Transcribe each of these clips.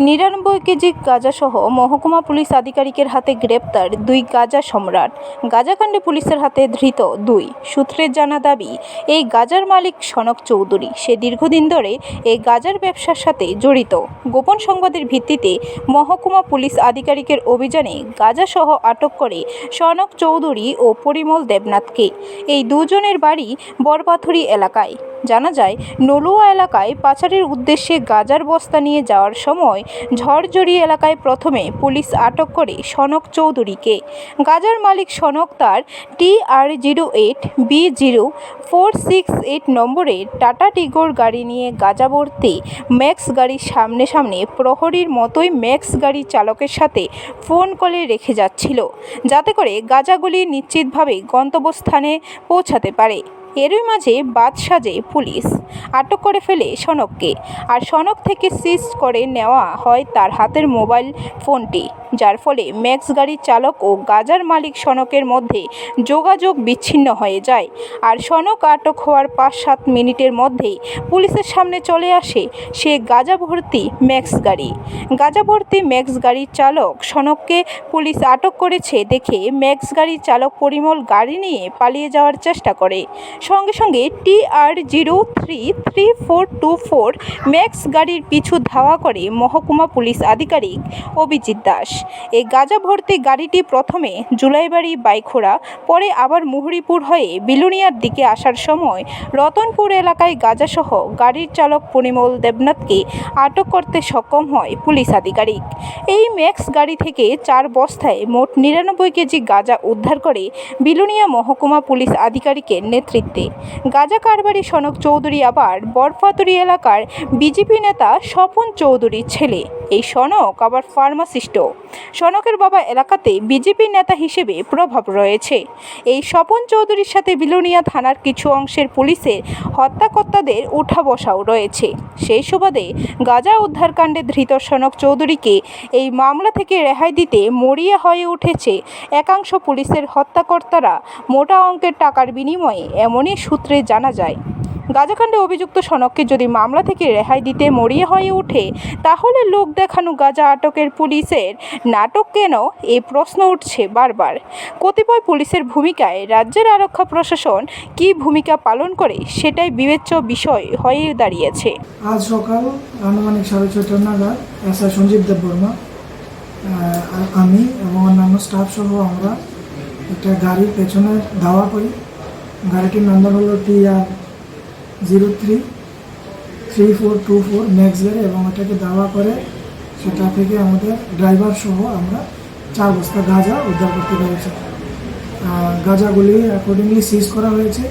নিরানব্বই কেজি গাঁজাসহ মহকুমা পুলিশ আধিকারিকের হাতে গ্রেপ্তার দুই গাঁজা সম্রাট। গাঁজাকাণ্ডে পুলিশের হাতে ধৃত দুই। সূত্রের জানা দাবি, এই গাঁজার মালিক সনক চৌধুরী। সে দীর্ঘদিন ধরে এই গাঁজার ব্যবসার সাথে জড়িত। গোপন সংবাদের ভিত্তিতে মহকুমা পুলিশ আধিকারিকের অভিযানে গাঁজাসহ আটক করে সনক চৌধুরী ও পরিমল দেবনাথকে। এই দুজনের বাড়ি বরপাথুরি এলাকায়। জানা যায়, নলুয়া এলাকায় পাচারের উদ্দেশ্যে গাজার বস্তা নিয়ে যাওয়ার সময় ঝড়জড়ি এলাকায় প্রথমে পুলিশ আটক করে সনক চৌধুরীকে। গাজার মালিক সনক তার T R zero eight, B zero, four six eight নম্বরে টাটা টিগোর গাড়ি নিয়ে গাজা ভর্তি ম্যাক্স গাড়ির সামনে সামনে প্রহরীর মতোই ম্যাক্স গাড়ি চালকের সাথে ফোন কলে রেখে যাচ্ছিল, যাতে করে গাজাগুলি নিশ্চিতভাবে গন্তব্যস্থানে পৌঁছাতে পারে। এরই মাঝে বাদ সাজে পুলিশ। আটক করে ফেলে সনককে। আর সনক থেকে সিজ করে নেওয়া হয় তার হাতের মোবাইল ফোনটি। যার ফলে ম্যাক্স গাড়ির চালক ও গাজার মালিক সনকের মধ্যে যোগাযোগ বিচ্ছিন্ন হয়ে যায়। আর সনক আটক হওয়ার পাঁচ সাত মিনিটের মধ্যেই পুলিশের সামনে চলে আসে সে গাজা ভর্তি ম্যাক্স গাড়ি। গাজা ভর্তি ম্যাক্স গাড়ির চালক সনককে পুলিশ আটক করেছে দেখে ম্যাক্স গাড়ির চালক পরিমল গাড়ি নিয়ে পালিয়ে যাওয়ার চেষ্টা করে। সঙ্গে সঙ্গে T R zero three three four two four Max গাড়ির পিছু ধাওয়া করে মহকুমা পুলিশ আধিকারিক অভিজিৎ দাস। এই গাজা ভর্তি গাড়িটি প্রথমে জুলাইবাড়ি বাইখোড়া, পরে আবার মুহুরিপুর হয়ে বিলুনিয়ার দিকে আসার সময় রতনপুর এলাকায় গাজাসহ গাড়ির চালক পরিমল দেবনাথকে আটক করতে সক্ষম হয় পুলিশ আধিকারিক। এই ম্যাক্স গাড়ি থেকে চার বস্তায় মোট নিরানব্বই কেজি গাঁজা উদ্ধার করে বিলুনিয়া মহকুমা পুলিশ আধিকারিকের নেতৃত্বে। গাজা কারবারি সনক চৌধুরী আবার বরফাতুরি এলাকার বিজেপি নেতা স্বপন চৌধুরীর ছেলে। এই সনক আবার ফার্মাসিস্টও। সনকের বাবা এলাকাতে বিজেপি নেতা হিসেবে প্রভাব রয়েছে। এই স্বপন চৌধুরীর সাথে বিলোনিয়া থানার কিছু অংশের পুলিশের হত্যাকর্তাদের উঠা বসাও রয়েছে। সেই সুবাদে গাজা উদ্ধারকাণ্ডে ধৃত সনক চৌধুরীকে এই মামলা থেকে রেহাই দিতে মরিয়া হয়ে উঠেছে একাংশ পুলিশের হত্যাকর্তারা। মোটা অঙ্কের টাকার বিনিময়ে এমনই সূত্রে জানা যায়। গাজাকাণ্ডে অভিযুক্ত সনককে যদি মামলা থেকে রেহাই দিতে মরিয়া হয়ে ওঠে, তাহলে লোক দেখানো গাজা আটকের পুলিশের নাটক কেন? এ প্রশ্ন উঠছে বারবার। কতিপয় পুলিশের ভূমিকায় রাজ্যের আরক্ষা প্রশাসন কী ভূমিকা পালন করে সেটাই বিবেচ্য বিষয় হয়ে দাঁড়িয়েছে। আজ সকাল আনুমানিক সাড়ে ছয়টার নাগাদ এস আই সঞ্জীব দেব বর্মা আমি এবং অন্যান্য স্টাফ সহ আমরা একটা গাড়ির পেছনে ধাওয়া করি। গাড়িটির নাম্বার হলো T R zero three three four two four Max গাড়ি এবং এটাকে দাওয়া করে সেটা থেকে আমাদের ড্রাইভার সহ আমরা চার বস্তা গাঁজা উদ্ধার করতে পেরেছি। গাঁজাগুলি অ্যাকর্ডিংলি সিজ করা হয়েছে।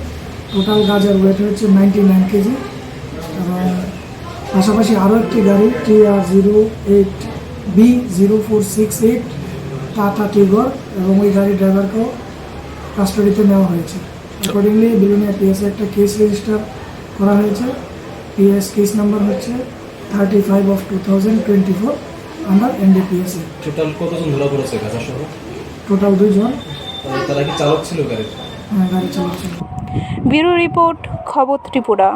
টোটাল গাঁজার ওয়েট হচ্ছে নাইনটি নাইন কেজি এবং পাশাপাশি আরও একটি গাড়ি T R zero eight B zero four six eight Tata Tigor এবং ওই গাড়ির ড্রাইভারকেও কাস্টডিতে নেওয়া হয়েছে। অ্যাকর্ডিংলি বিলুনিয়া পিএসএ একটা কেস রেজিস্টার করা হয়েছে। পিএস কেস নাম্বার হচ্ছে thirty five of two thousand twenty four আমার এনডিপিএস টোটাল কতজন ধরা পড়েছে গাজা সহ? টোটাল দুইজন। তারা কি চালক ছিল গাড়ির হ্যাঁ গাড়ি চালক ছিল। ব্যুরো রিপোর্ট খবর ত্রিপুরা।